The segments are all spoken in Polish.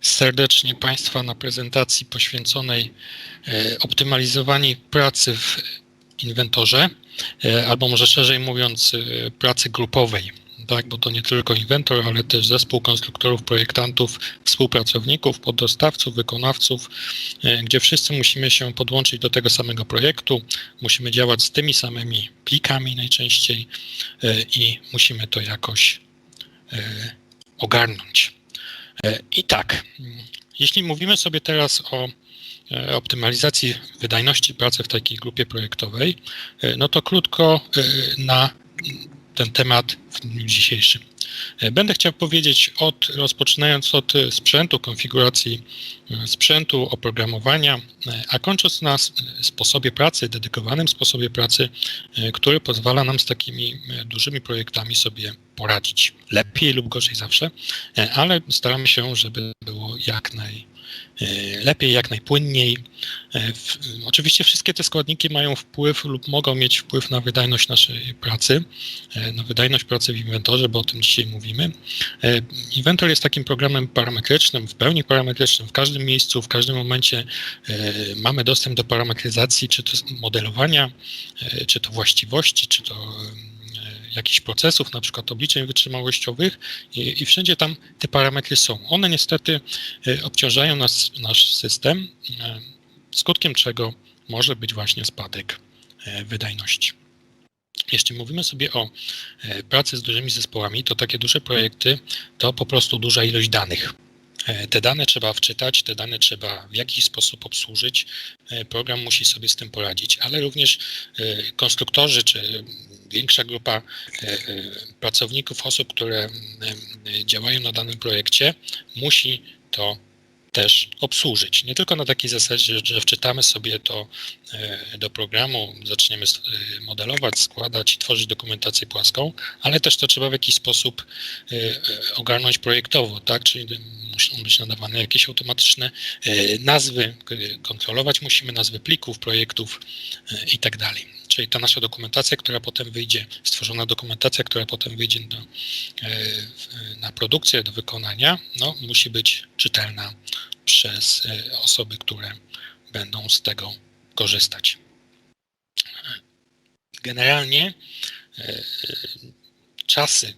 serdecznie Państwa na prezentacji poświęconej e, optymalizowaniu pracy w inwentorze, e, albo może szerzej mówiąc, e, pracy grupowej. Tak, bo to nie tylko inwentor, ale też zespół konstruktorów, projektantów, współpracowników, poddostawców, wykonawców, gdzie wszyscy musimy się podłączyć do tego samego projektu, musimy działać z tymi samymi plikami najczęściej i musimy to jakoś ogarnąć. E, I tak, jeśli mówimy sobie teraz o e, optymalizacji wydajności pracy w takiej grupie projektowej, e, no to krótko na ten temat w dniu dzisiejszym. Będę chciał powiedzieć od, rozpoczynając od sprzętu, konfiguracji sprzętu, oprogramowania, a kończąc na sposobie pracy, dedykowanym sposobie pracy, który pozwala nam z takimi dużymi projektami sobie poradzić. Lepiej lub gorzej zawsze, ale staramy się, żeby było jak naj, E, lepiej, jak najpłynniej. E, oczywiście wszystkie te składniki mają wpływ lub mogą mieć wpływ na wydajność naszej pracy, e, na wydajność pracy w inwentorze, bo o tym dzisiaj mówimy. Inwentor jest takim programem parametrycznym, w pełni parametrycznym. W każdym miejscu, w każdym momencie mamy dostęp do parametryzacji, czy to modelowania, czy to właściwości, czy to jakichś procesów, na przykład obliczeń wytrzymałościowych i, i wszędzie tam te parametry są. One niestety e, obciążają nas, nasz system, e, skutkiem czego może być właśnie spadek e, wydajności. Jeśli mówimy sobie o pracy z dużymi zespołami, to takie duże projekty to po prostu duża ilość danych. Te dane trzeba wczytać, te dane trzeba w jakiś sposób obsłużyć. Program musi sobie z tym poradzić, ale również konstruktorzy czy większa grupa e, e, pracowników, osób, które e, działają na danym projekcie, musi to też obsłużyć. Nie tylko na takiej zasadzie, że wczytamy sobie to do programu, zaczniemy modelować, składać i tworzyć dokumentację płaską, ale też to trzeba w jakiś sposób ogarnąć projektowo, tak? Czyli muszą być nadawane jakieś automatyczne nazwy, kontrolować musimy nazwy plików, projektów i tak dalej czyli ta nasza dokumentacja, która potem wyjdzie, stworzona dokumentacja, która potem wyjdzie do, e, na produkcję, do wykonania, no, musi być czytelna przez e, osoby, które będą z tego korzystać. Generalnie e, czasy,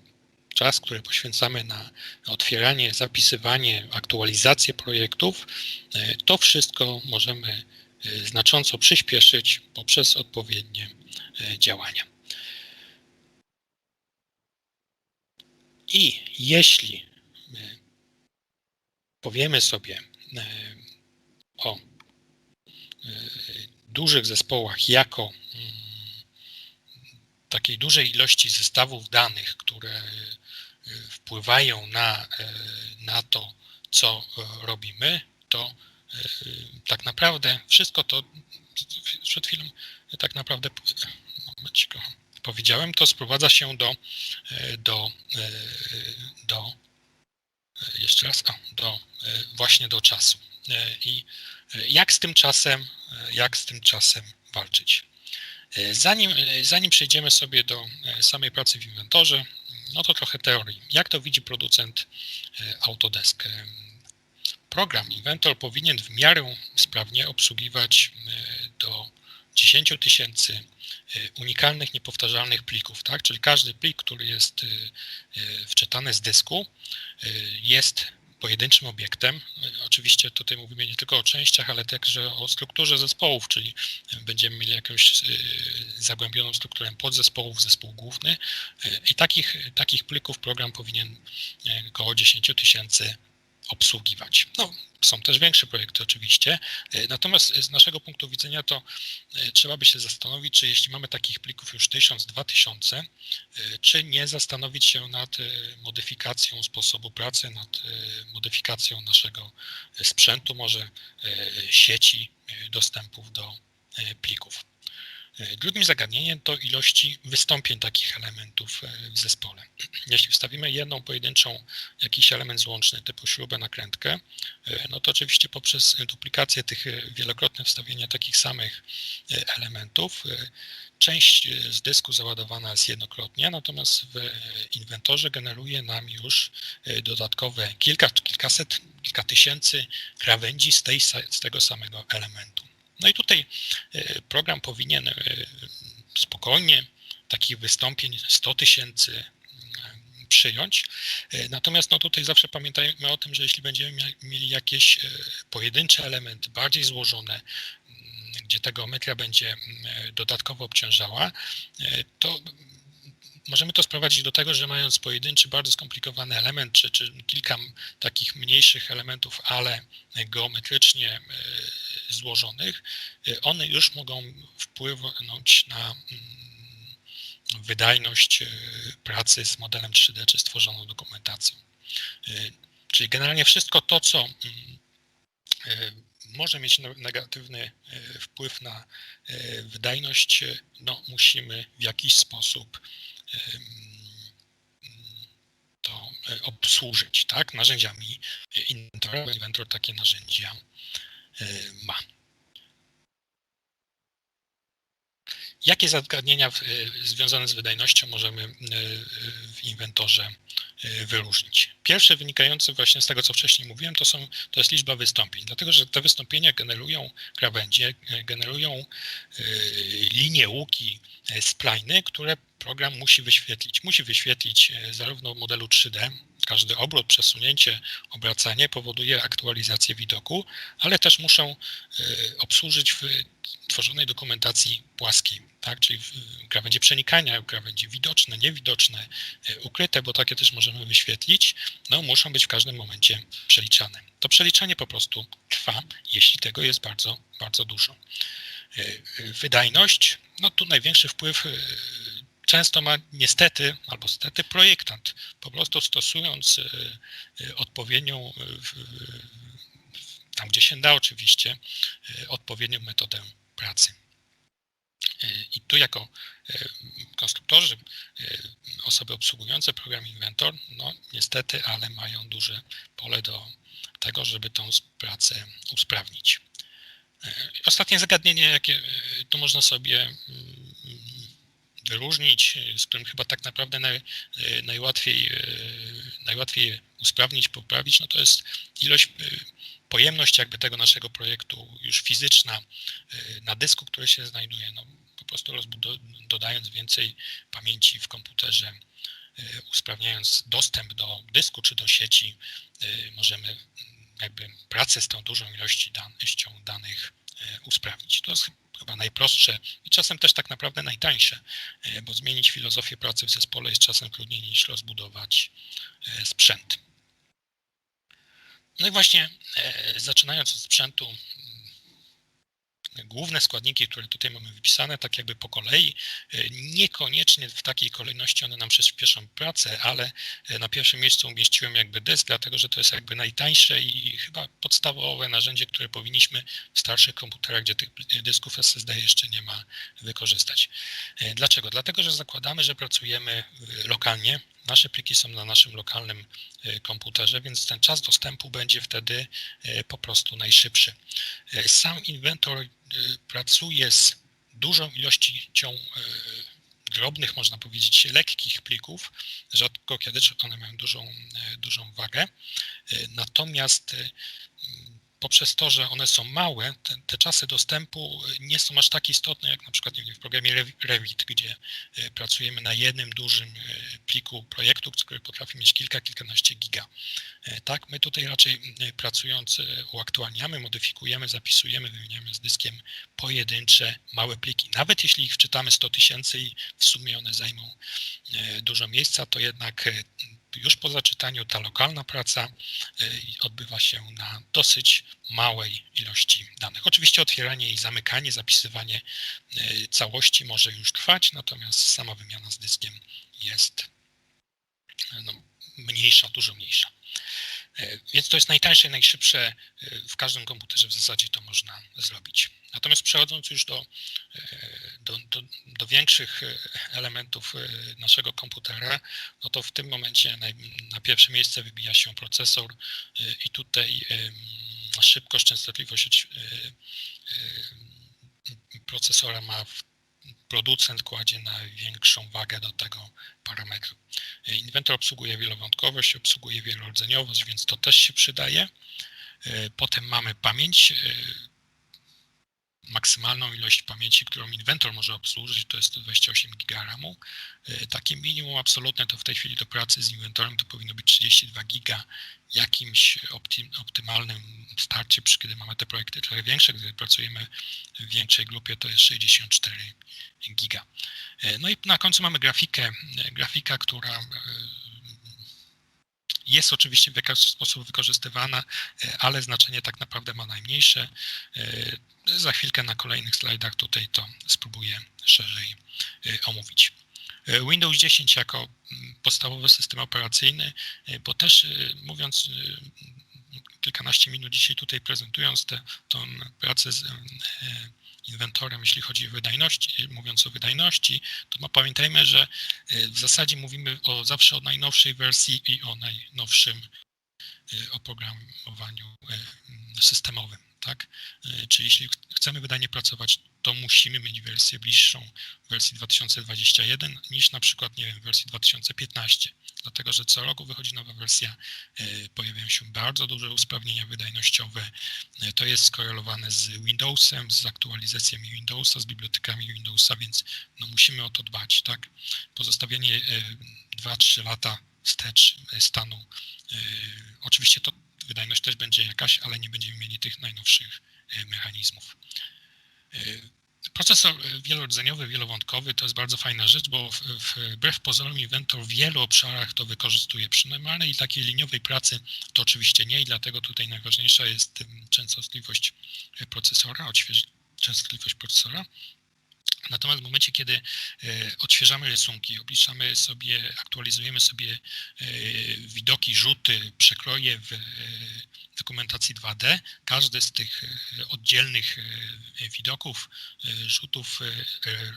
czas, który poświęcamy na otwieranie, zapisywanie, aktualizację projektów, to wszystko możemy znacząco przyspieszyć poprzez odpowiednie e, działania. I jeśli e, powiemy sobie o dużych zespołach jako mm, takiej dużej ilości zestawów danych, które wpływają na, na to, co robimy, to tak naprawdę wszystko to przed chwilą tak naprawdę powiedziałem, to sprowadza się do, do, do jeszcze raz, do właśnie do czasu. I jak z tym czasem, jak z tym czasem walczyć? Zanim, zanim przejdziemy sobie do samej pracy w inwentorze, no to trochę teorii. Jak to widzi producent Autodesk? Program Inventor powinien w miarę sprawnie obsługiwać e, do 10 tysięcy e, unikalnych, niepowtarzalnych plików, tak? Czyli każdy plik, który jest e, wczytany z dysku, jest pojedynczym obiektem. Oczywiście tutaj mówimy nie tylko o częściach, ale także o strukturze zespołów, czyli będziemy mieli jakąś zagłębioną strukturę podzespołów, zespół główny i takich, takich plików program powinien około 10 tysięcy obsługiwać. No, są też większe projekty oczywiście, e, natomiast z naszego punktu widzenia to e, trzeba by się zastanowić, czy jeśli mamy takich plików już 1000, 2000, e, czy nie zastanowić się nad modyfikacją sposobu pracy, nad modyfikacją naszego sprzętu, może sieci dostępów do plików. Drugim zagadnieniem to ilości wystąpień takich elementów w zespole. Jeśli wstawimy jedną pojedynczą jakiś element złączny typu śrubę, nakrętkę, no to oczywiście poprzez duplikację tych wielokrotne wstawienia takich samych elementów część e, z dysku załadowana jest jednokrotnie, natomiast w e, inwentorze generuje nam już e, dodatkowe kilka, kilkaset, kilka tysięcy krawędzi z, tej, z tego samego elementu. No i tutaj program powinien spokojnie takich wystąpień 100 tysięcy przyjąć. Natomiast no tutaj zawsze pamiętajmy o tym, że jeśli będziemy mieli jakieś pojedyncze elementy bardziej złożone, gdzie ta geometria będzie dodatkowo obciążała, e, to możemy to sprowadzić do tego, że mając pojedynczy, bardzo skomplikowany element, czy, czy kilka takich mniejszych elementów, ale geometrycznie e, złożonych, e, one już mogą wpłynąć na mm, wydajność pracy z modelem 3D czy stworzoną dokumentacją. Czyli generalnie wszystko to, co mm, może mieć negatywny e, wpływ na e, wydajność, e, no musimy w jakiś sposób to obsłużyć, tak, narzędziami Inventora, Inventor takie narzędzia ma. Jakie zagadnienia związane z wydajnością możemy w inwentorze wyróżnić. Pierwsze wynikające właśnie z tego, co wcześniej mówiłem, to, są, to jest liczba wystąpień, dlatego że te wystąpienia generują krawędzie, generują linie, łuki, y, splajny, które program musi wyświetlić. Musi wyświetlić zarówno w modelu 3D, każdy obrót, przesunięcie, obracanie powoduje aktualizację widoku, ale też muszą obsłużyć w tworzonej dokumentacji płaskiej tak? czyli krawędzie przenikania, krawędzie widoczne, niewidoczne, e, ukryte, bo takie też możemy wyświetlić, no muszą być w każdym momencie przeliczane. To przeliczanie po prostu trwa, jeśli tego jest bardzo, bardzo dużo. E, wydajność, no tu największy wpływ często ma niestety, albo stety projektant, po prostu stosując odpowiednią, tam gdzie się da oczywiście, odpowiednią metodę pracy. I tu jako e, konstruktorzy, e, osoby obsługujące program Inventor, no niestety, ale mają duże pole do tego, żeby tą pracę usprawnić. E, ostatnie zagadnienie, jakie tu można sobie wyróżnić, z którym chyba tak naprawdę naj, najłatwiej, najłatwiej usprawnić, poprawić, no to jest ilość pojemność jakby tego naszego projektu już fizyczna na dysku, który się znajduje. No, prostu dodając więcej pamięci w komputerze, e, usprawniając dostęp do dysku czy do sieci, e, możemy jakby pracę z tą dużą ilością danych e, usprawnić. To jest chyba najprostsze i czasem też tak naprawdę najtańsze, bo zmienić filozofię pracy w zespole jest czasem trudniej niż rozbudować sprzęt. No i właśnie zaczynając od sprzętu, główne składniki, które tutaj mamy wypisane, tak jakby po kolei. E, niekoniecznie w takiej kolejności one nam przyspieszą pracę, ale e, na pierwszym miejscu umieściłem jakby dysk, dlatego że to jest jakby najtańsze i chyba podstawowe narzędzie, które powinniśmy w starszych komputerach, gdzie tych dysków SSD jeszcze nie ma, wykorzystać. E, dlaczego? Dlatego, że zakładamy, że pracujemy lokalnie, Nasze pliki są na naszym lokalnym e, komputerze, więc ten czas dostępu będzie wtedy e, po prostu najszybszy. E, sam inwentor pracuje z dużą ilością drobnych, można powiedzieć, lekkich plików, rzadko kiedy one mają dużą, dużą wagę. Natomiast poprzez to, że one są małe, te, te, czasy dostępu nie są aż tak istotne jak na przykład wiem, w programie Revit, gdzie e, pracujemy na jednym dużym e, pliku projektu, który potrafi mieć kilka, kilkanaście giga. E, tak, my tutaj raczej pracując uaktualniamy, modyfikujemy, zapisujemy, wymieniamy z dyskiem pojedyncze, małe pliki. Nawet jeśli ich wczytamy 100 tysięcy i w sumie one zajmą dużo miejsca, to jednak już po zaczytaniu ta lokalna praca y, odbywa się na dosyć małej ilości danych. Oczywiście otwieranie i zamykanie, zapisywanie y, całości może już trwać, natomiast sama wymiana z dyskiem jest no, mniejsza, dużo mniejsza. Y, więc to jest najtańsze, najszybsze. W każdym komputerze w zasadzie to można zrobić. Natomiast przechodząc już do, do, do, do, większych elementów naszego komputera, no to w tym momencie na, na pierwsze miejsce wybija się procesor i tutaj szybkość, częstotliwość procesora ma producent kładzie największą wagę do tego parametru. Inwentor obsługuje wielowątkowość, obsługuje wielordzeniowość, więc to też się przydaje. Potem mamy pamięć maksymalną ilość pamięci, którą inwentor może obsłużyć, to jest 28 GB RAMu. E, takie minimum absolutne to w tej chwili do pracy z inwentorem to powinno być 32 GB. Jakimś optym, optymalnym starcie, przy kiedy mamy te projekty trochę większe, gdy pracujemy w większej grupie, to jest 64 GB. E, no i na końcu mamy grafikę, e, grafika, która jest oczywiście w jakiś sposób wykorzystywana, ale znaczenie tak naprawdę ma najmniejsze. Za chwilkę na kolejnych slajdach tutaj to spróbuję szerzej y, omówić. Windows 10 jako mm, podstawowy system operacyjny, bo też mówiąc kilkanaście minut dzisiaj tutaj prezentując tę pracę z inwentorem, jeśli chodzi o wydajność, mówiąc o wydajności, to pamiętajmy, że w zasadzie mówimy o zawsze o najnowszej wersji i o najnowszym oprogramowaniu systemowym tak? E, czyli jeśli chcemy wydanie pracować, to musimy mieć wersję bliższą wersji 2021 niż na przykład, nie wiem, wersji 2015, dlatego że co roku wychodzi nowa wersja, e, pojawiają się bardzo duże usprawnienia wydajnościowe, e, to jest skorelowane z Windowsem, z aktualizacjami Windowsa, z bibliotekami Windowsa, więc no musimy o to dbać, tak? Pozostawienie 2-3 lata wstecz stanu, oczywiście to wydajność też będzie jakaś, ale nie będziemy mieli tych najnowszych e, mechanizmów. E, procesor wielordzeniowy, wielowątkowy to jest bardzo fajna rzecz, bo wbrew pozorom Inventor w wielu obszarach to wykorzystuje. Przy normalnej takiej liniowej pracy to oczywiście nie i dlatego tutaj najważniejsza jest częstotliwość procesora, częstotliwość procesora. Natomiast w momencie, kiedy e, odświeżamy rysunki, obliczamy sobie, aktualizujemy sobie e, widoki, rzuty, przekroje w e, dokumentacji 2D, każdy z tych oddzielnych widoków, rzutów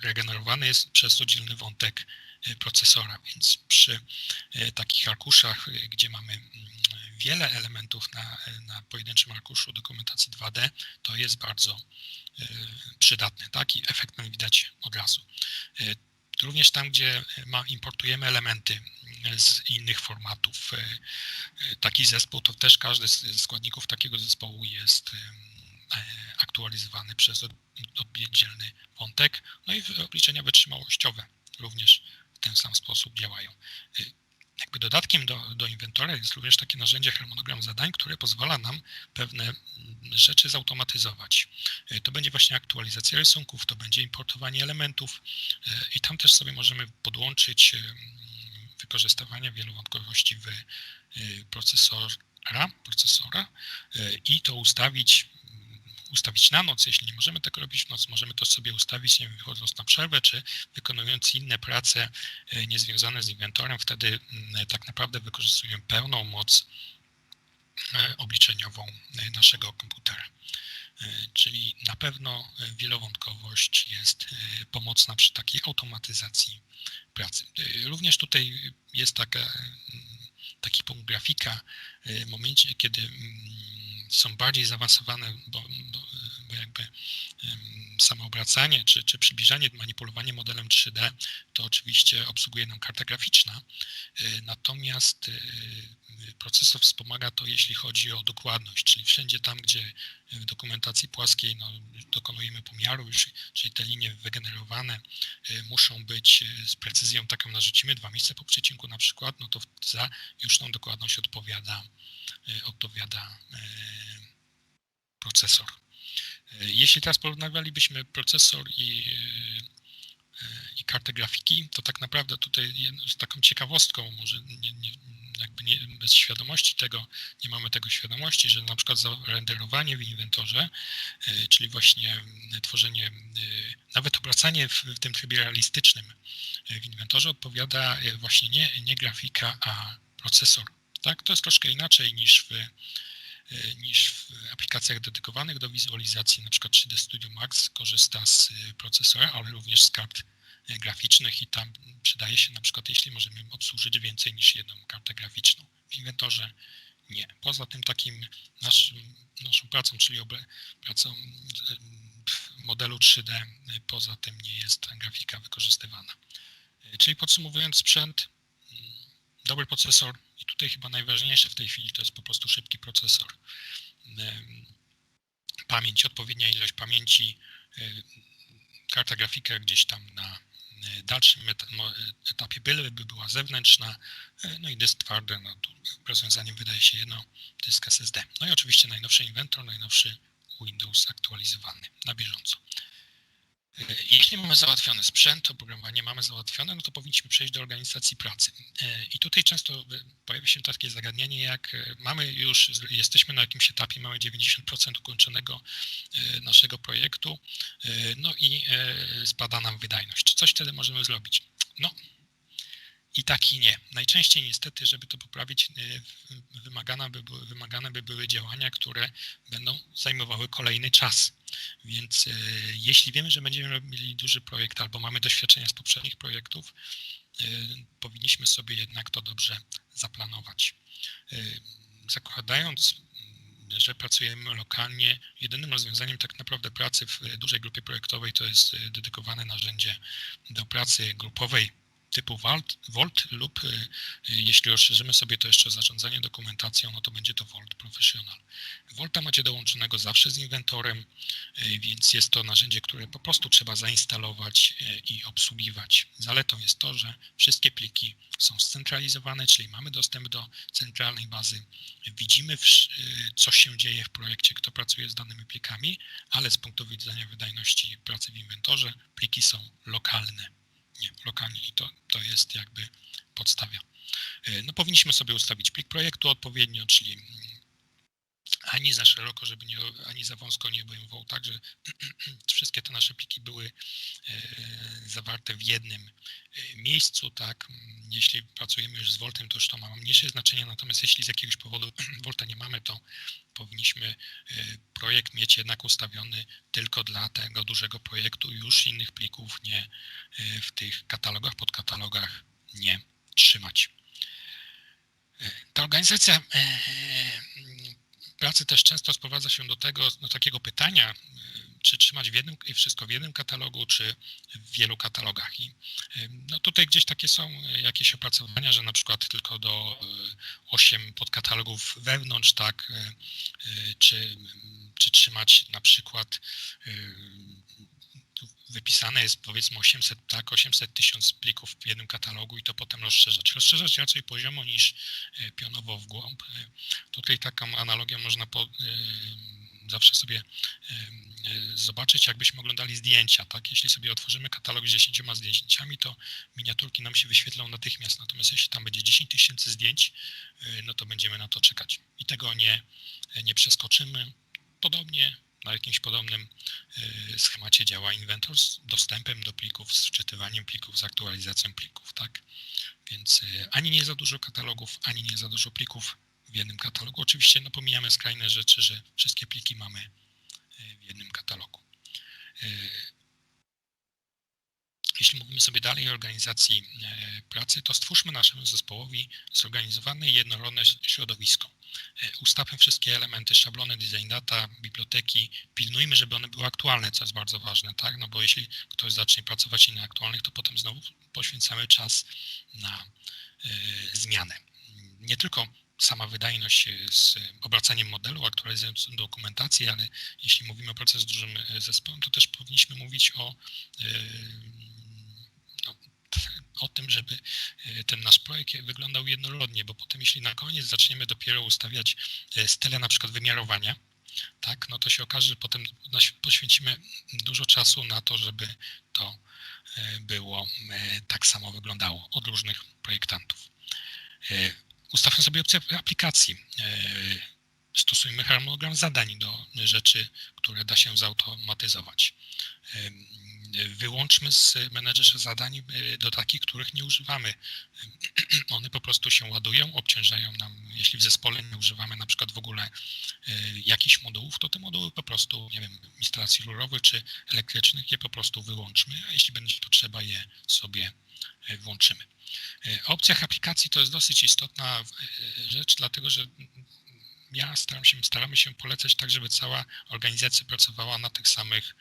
regenerowany jest przez oddzielny wątek procesora, więc przy takich arkuszach, gdzie mamy mm, wiele elementów na, na pojedynczym arkuszu dokumentacji 2D, to jest bardzo E, przydatny, tak? I efekt ten widać od razu. Również tam, gdzie ma, importujemy elementy z innych formatów, taki zespół, to też każdy z składników takiego zespołu jest aktualizowany przez oddzielny wątek. No i obliczenia wytrzymałościowe również ten sam sposób działają jakby dodatkiem do, do inwentora jest również takie narzędzie harmonogram zadań, które pozwala nam pewne mm, rzeczy zautomatyzować. E, to będzie właśnie aktualizacja rysunków, to będzie importowanie elementów e, i tam też sobie możemy podłączyć wykorzystywanie wielowątkowości w procesora, procesora i to ustawić ustawić na noc. Jeśli nie możemy tego robić w noc, możemy to sobie ustawić, nie wiem, wychodząc na przerwę, czy wykonując inne prace e, niezwiązane z inwentorem. Wtedy mm, tak naprawdę wykorzystujemy pełną moc e, obliczeniową e, naszego komputera. Czyli na pewno wielowątkowość jest pomocna przy takiej automatyzacji pracy. Również tutaj jest taka, taki punkt grafika momencie, kiedy mm, są bardziej zaawansowane, bo, bo, bo jakby samo obracanie czy, czy przybliżanie, manipulowanie modelem 3D to oczywiście obsługuje nam karta graficzna, e, natomiast e, procesor wspomaga to, jeśli chodzi o dokładność, czyli wszędzie tam, gdzie w dokumentacji płaskiej no, dokonujemy pomiaru, już, czyli te linie wygenerowane muszą być z precyzją taką narzucimy dwa miejsca po przecinku na przykład, no to za już tą dokładność odpowiada, odpowiada procesor. E, jeśli teraz porównywalibyśmy procesor i, e, i kartę grafiki, to tak naprawdę tutaj z taką ciekawostką, może nie, nie, jakby nie, bez świadomości tego, nie mamy tego świadomości, że na przykład za renderowanie w inwentorze, e, czyli właśnie tworzenie, nawet obracanie w, w tym trybie realistycznym w inwentorze odpowiada właśnie nie, nie grafika, a procesor. Tak? To jest troszkę inaczej niż w niż w aplikacjach dedykowanych do wizualizacji, np. 3D Studio Max korzysta z procesora, ale również z kart graficznych i tam przydaje się na przykład, jeśli możemy obsłużyć więcej niż jedną kartę graficzną. W inwentorze nie. Poza tym takim naszym, naszą pracą, czyli pracą w modelu 3D, poza tym nie jest grafika wykorzystywana. Czyli podsumowując sprzęt, dobry procesor i tutaj chyba najważniejsze w tej chwili to jest po prostu szybki procesor. Pamięć, odpowiednia ilość pamięci, karta grafika gdzieś tam na dalszym etapie byleby była zewnętrzna, no i dysk twardy, no tu rozwiązaniem wydaje się jedno, dysk SSD. No i oczywiście najnowszy inwentor, najnowszy Windows aktualizowany na bieżąco. Jeśli mamy załatwiony sprzęt, oprogramowanie mamy załatwione, no to powinniśmy przejść do organizacji pracy. I tutaj często pojawia się takie zagadnienie, jak mamy już, jesteśmy na jakimś etapie, mamy 90% ukończonego naszego projektu, no i spada nam wydajność. Czy coś wtedy możemy zrobić? No, i tak i nie. Najczęściej niestety, żeby to poprawić, wymagane by, były, wymagane by były działania, które będą zajmowały kolejny czas. Więc e, jeśli wiemy, że będziemy robili duży projekt albo mamy doświadczenia z poprzednich projektów, e, powinniśmy sobie jednak to dobrze zaplanować. Zakładając, że pracujemy lokalnie, jedynym rozwiązaniem tak naprawdę pracy w dużej grupie projektowej to jest dedykowane narzędzie do pracy grupowej typu Volt, Volt lub y, y, jeśli rozszerzymy sobie to jeszcze zarządzanie dokumentacją, no to będzie to Volt Professional. Volta macie dołączonego zawsze z inwentorem, y, więc jest to narzędzie, które po prostu trzeba zainstalować i obsługiwać. Zaletą jest to, że wszystkie pliki są scentralizowane, czyli mamy dostęp do centralnej bazy, widzimy co się dzieje w projekcie, kto pracuje z danymi plikami, ale z punktu widzenia wydajności pracy w inwentorze pliki są lokalne nie, lokalnie i to, to jest jakby podstawia. E, no powinniśmy sobie ustawić plik projektu odpowiednio, czyli mm, ani za szeroko, żeby nie, ani za wąsko nie obejmował tak, że wszystkie te nasze pliki były e, zawarte w jednym e, miejscu, tak. Jeśli pracujemy już z Voltem, to już to ma mniejsze znaczenie, natomiast jeśli z jakiegoś powodu Volta nie mamy, to powinniśmy e, projekt mieć jednak ustawiony tylko dla tego dużego projektu, już innych plików nie w tych katalogach, podkatalogach nie trzymać. Ta organizacja pracy też często sprowadza się do tego, do takiego pytania, czy trzymać w jednym, wszystko w jednym katalogu, czy w wielu katalogach. I no tutaj gdzieś takie są jakieś opracowania, że na przykład tylko do 8 podkatalogów wewnątrz, tak, czy, czy trzymać na przykład wypisane jest powiedzmy 800, tak, 800 tysiąc plików w jednym katalogu i to potem rozszerzać. Rozszerzać raczej poziomo niż pionowo w głąb. Tutaj taką analogię można po, zawsze sobie zobaczyć, jakbyśmy oglądali zdjęcia, tak? Jeśli sobie otworzymy katalog z 10 zdjęciami, to miniaturki nam się wyświetlą natychmiast, natomiast jeśli tam będzie 10 tysięcy zdjęć, no to będziemy na to czekać i tego nie, nie przeskoczymy. Podobnie na jakimś podobnym schemacie działa inwentor z dostępem do plików, z wczytywaniem plików, z aktualizacją plików, tak? Więc ani nie za dużo katalogów, ani nie za dużo plików w jednym katalogu. Oczywiście no, pomijamy skrajne rzeczy, że wszystkie pliki mamy y, w jednym katalogu. Jeśli mówimy sobie dalej o organizacji pracy, to stwórzmy naszemu zespołowi zorganizowane i jednorodne środowisko. E, ustawmy wszystkie elementy, szablony, design data, biblioteki, pilnujmy, żeby one były aktualne, co jest bardzo ważne, tak? No bo jeśli ktoś zacznie pracować na aktualnych, to potem znowu poświęcamy czas na zmianę. Nie tylko sama wydajność z obracaniem modelu, aktualizacją dokumentacji, ale jeśli mówimy o pracy z dużym zespołem, to też powinniśmy mówić o y, o tym, żeby e, ten nasz projekt wyglądał jednorodnie, bo potem jeśli na koniec zaczniemy dopiero ustawiać e, style na przykład wymiarowania, tak, no to się okaże, że potem poświęcimy dużo czasu na to, żeby to e, było tak samo wyglądało od różnych projektantów. Ustawmy sobie opcję aplikacji. Stosujmy harmonogram zadań do rzeczy, które da się zautomatyzować Wyłączmy z menedżerza zadań do takich, których nie używamy. One po prostu się ładują, obciążają nam. Jeśli w zespole nie używamy na przykład w ogóle jakichś modułów, to te moduły po prostu, nie wiem, instalacji rurowych czy elektrycznych je po prostu wyłączmy, a jeśli będzie potrzeba je sobie włączymy. W opcjach aplikacji to jest dosyć istotna rzecz, dlatego że ja staram się, staramy się polecać tak, żeby cała organizacja pracowała na tych samych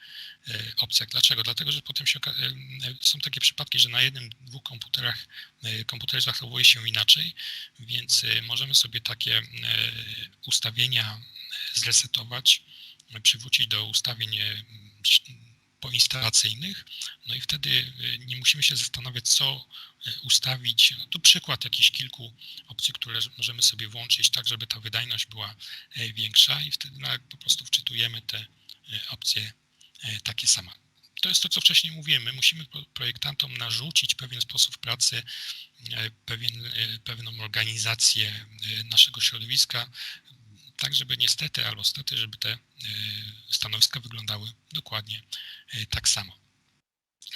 e, opcjach. Dlaczego? Dlatego, że potem się, e, są takie przypadki, że na jednym, dwóch komputerach e, komputer zachowuje się inaczej, więc możemy sobie takie ustawienia zresetować, przywrócić do ustawień poinstalacyjnych, no i wtedy nie musimy się zastanawiać, co ustawić, no tu przykład jakichś kilku opcji, które możemy sobie włączyć tak, żeby ta wydajność była e, większa i wtedy po prostu wczytujemy te e, opcje e, takie same. To jest to, co wcześniej mówiłem. My musimy projektantom narzucić pewien sposób pracy, pewien, pewną organizację naszego środowiska, tak żeby niestety albo stety, żeby te stanowiska wyglądały dokładnie tak samo.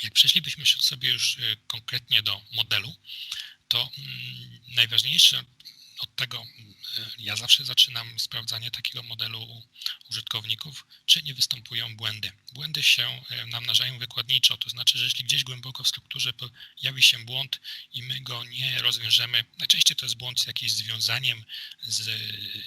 Jak przeszlibyśmy sobie już y, konkretnie do modelu, to mm, najważniejsze od tego mm, ja zawsze zaczynam sprawdzanie takiego modelu u użytkowników, czy nie występują błędy. Błędy się e, namnażają wykładniczo, to znaczy, że jeśli gdzieś głęboko w strukturze pojawi się błąd i my go nie rozwiążemy, najczęściej to jest błąd z jakimś związaniem z,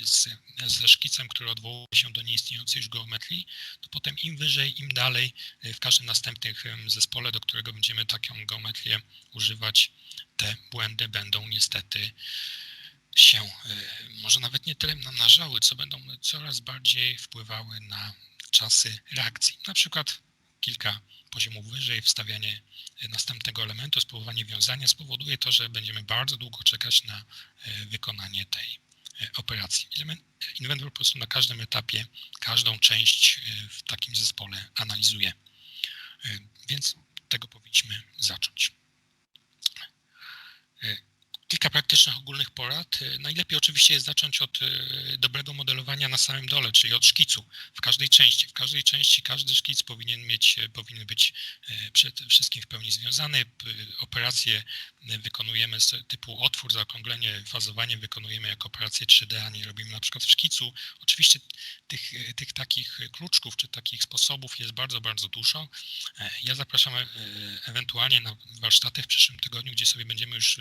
z, ze szkicem, który odwołuje się do nieistniejącej już geometrii, to potem im wyżej, im dalej, e, w każdym następnym zespole, do którego będziemy taką geometrię używać, te błędy będą niestety się e, może nawet nie tyle namnażały, co będą coraz bardziej wpływały na czasy reakcji. Na przykład kilka poziomów wyżej, wstawianie następnego elementu, spróbowanie wiązania spowoduje to, że będziemy bardzo długo czekać na e, wykonanie tej e, operacji. Inventor po prostu na każdym etapie każdą część w takim zespole analizuje. Więc tego powinniśmy zacząć. Kilka praktycznych ogólnych porad. Najlepiej oczywiście jest zacząć od e, dobrego modelowania na samym dole, czyli od szkicu w każdej części. W każdej części każdy szkic powinien mieć, e, powinien być e, przede wszystkim w pełni związany. Operacje wykonujemy z typu otwór, zaokrąglenie, fazowanie wykonujemy jako operację 3D, a nie robimy na przykład w szkicu. Oczywiście tych, tych takich kluczków czy takich sposobów jest bardzo, bardzo dużo. Ja zapraszam ewentualnie na warsztaty w przyszłym tygodniu, gdzie sobie będziemy już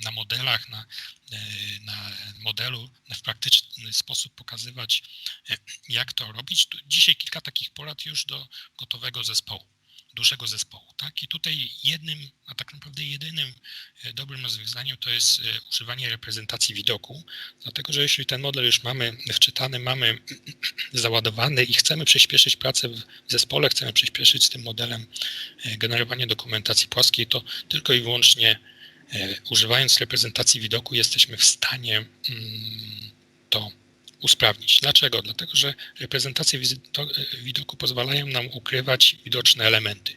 na modelach, na, e, na modelu w praktyczny sposób pokazywać, e, jak to robić. Dzisiaj kilka takich porad już do gotowego zespołu, dużego zespołu. Tak? I tutaj jednym, a tak naprawdę jedynym e, dobrym rozwiązaniem to jest używanie reprezentacji widoku, dlatego że jeśli ten model już mamy wczytany, mamy załadowany i chcemy przyspieszyć pracę w zespole, chcemy przyspieszyć z tym modelem generowanie dokumentacji płaskiej, to tylko i wyłącznie używając reprezentacji widoku jesteśmy w stanie mm, to usprawnić. Dlaczego? Dlatego, że reprezentacje widoku pozwalają nam ukrywać widoczne elementy.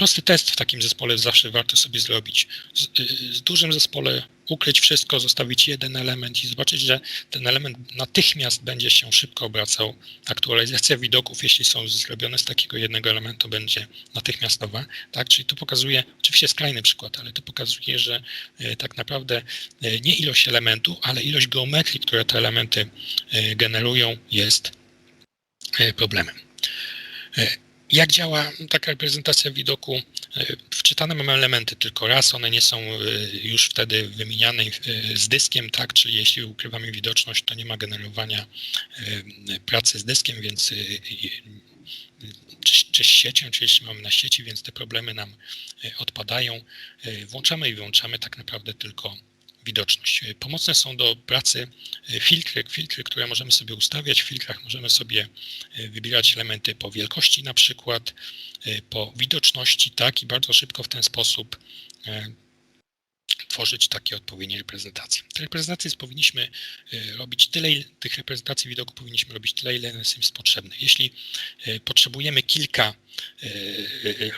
Prosty test w takim zespole zawsze warto sobie zrobić. Z, y, z, dużym zespole ukryć wszystko, zostawić jeden element i zobaczyć, że ten element natychmiast będzie się szybko obracał. Aktualizacja widoków, jeśli są zrobione z takiego jednego elementu, będzie natychmiastowa. Tak? Czyli to pokazuje, oczywiście skrajny przykład, ale to pokazuje, że y, tak naprawdę y, nie ilość elementów, ale ilość geometrii, które te elementy generują, jest problemem. Jak działa taka reprezentacja widoku? E, wczytane mamy elementy tylko raz, one nie są e, już wtedy wymieniane e, z dyskiem, tak, czyli jeśli ukrywamy widoczność, to nie ma generowania pracy z dyskiem, więc czy, czy z siecią, czy jeśli mamy na sieci, więc te problemy nam odpadają. Włączamy i wyłączamy tak naprawdę tylko widoczność. Pomocne są do pracy e, filtry, filtry, które możemy sobie ustawiać. W filtrach możemy sobie e, wybierać elementy po wielkości na przykład, po widoczności, tak i bardzo szybko w ten sposób tworzyć takie odpowiednie reprezentacje. Te reprezentacje powinniśmy e, robić tyle, tych reprezentacji widoku powinniśmy robić tyle, ile nas jest potrzebne. Jeśli e, potrzebujemy kilka e,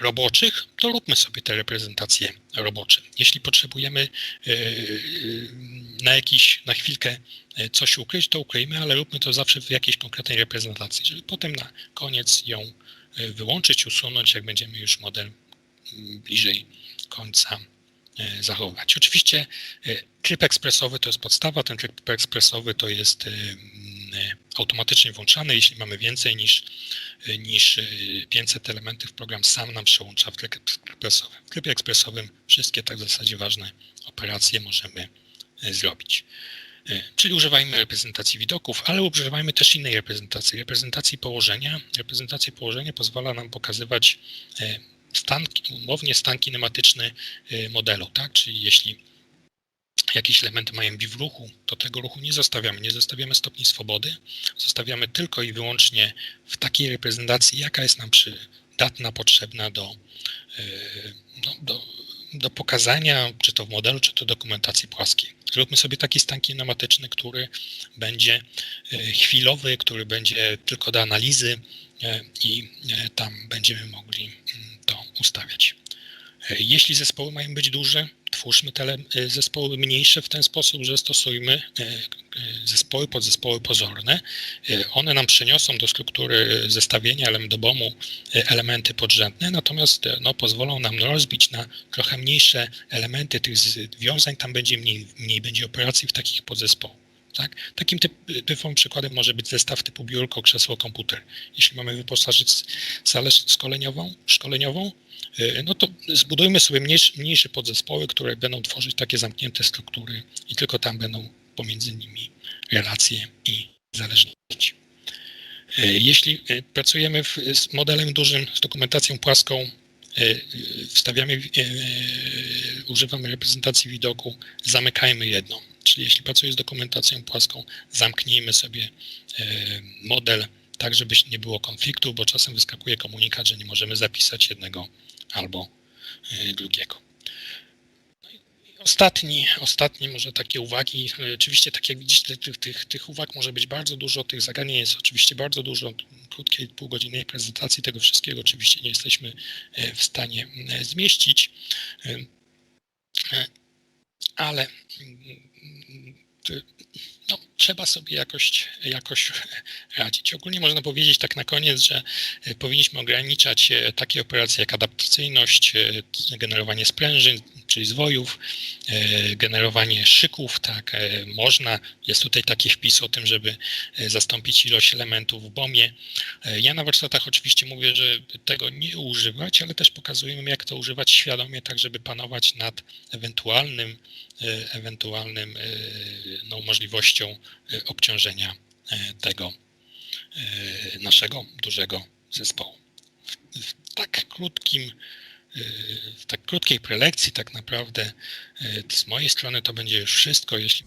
roboczych, to róbmy sobie te reprezentacje robocze. Jeśli potrzebujemy na jakiś, na chwilkę coś ukryć, to ukryjmy, ale róbmy to zawsze w jakiejś konkretnej reprezentacji, żeby potem na koniec ją wyłączyć, usunąć, jak będziemy już model mm, bliżej końca e, zachowywać. Oczywiście e, tryb ekspresowy to jest podstawa, ten tryb ekspresowy to jest e, mm, automatycznie włączany, jeśli mamy więcej niż, niż 500 elementów, program sam nam przełącza w tryb ekspresowym. W trybie ekspresowym wszystkie tak w zasadzie ważne operacje możemy zrobić. Czyli używajmy reprezentacji widoków, ale używajmy też innej reprezentacji, reprezentacji położenia. Reprezentacja położenia pozwala nam pokazywać stan, umownie stan kinematyczny modelu, tak? Czyli jeśli jakieś elementy mają w ruchu, to tego ruchu nie zostawiamy. Nie zostawiamy stopni swobody, zostawiamy tylko i wyłącznie w takiej reprezentacji, jaka jest nam przydatna, potrzebna do, no, do, do pokazania, czy to w modelu, czy to dokumentacji płaskiej. Zróbmy sobie taki stan kinematyczny, który będzie chwilowy, który będzie tylko do analizy i tam będziemy mogli to ustawiać. Jeśli zespoły mają być duże, twórzmy te zespoły mniejsze w ten sposób, że stosujmy zespoły, podzespoły pozorne. One nam przeniosą do struktury zestawienia do BOM-u elementy podrzędne, natomiast no, pozwolą nam rozbić na trochę mniejsze elementy tych związań, tam będzie mniej, mniej będzie operacji w takich podzespołach. Tak? Takim typ, typowym przykładem może być zestaw typu biurko, krzesło, komputer. Jeśli mamy wyposażyć salę szkoleniową, szkoleniową no to zbudujmy sobie mniejsze, mniejsze podzespoły, które będą tworzyć takie zamknięte struktury i tylko tam będą pomiędzy nimi relacje i zależności. Jeśli pracujemy w, z modelem dużym, z dokumentacją płaską, wstawiamy, używamy reprezentacji widoku, zamykajmy jedno. Czyli jeśli pracuję z dokumentacją płaską, zamknijmy sobie model tak, żeby nie było konfliktu, bo czasem wyskakuje komunikat, że nie możemy zapisać jednego albo drugiego. No ostatni, ostatni może takie uwagi. Oczywiście, tak jak widzicie, tych, tych, tych uwag może być bardzo dużo, tych zagadnień jest oczywiście bardzo dużo. Krótkiej, półgodzinnej prezentacji tego wszystkiego oczywiście nie jesteśmy w stanie zmieścić, ale no, trzeba sobie jakoś, jakoś radzić. Ogólnie można powiedzieć tak na koniec, że powinniśmy ograniczać takie operacje jak adaptacyjność, generowanie sprężyn, czyli zwojów, generowanie szyków, tak, można. Jest tutaj taki wpis o tym, żeby zastąpić ilość elementów w BOM-ie. Ja na warsztatach oczywiście mówię, że tego nie używać, ale też pokazujemy, jak to używać świadomie, tak żeby panować nad ewentualnym, ewentualnym no, możliwością obciążenia tego naszego dużego zespołu. W tak krótkim w tak krótkiej prelekcji tak naprawdę z mojej strony to będzie już wszystko. Jeśli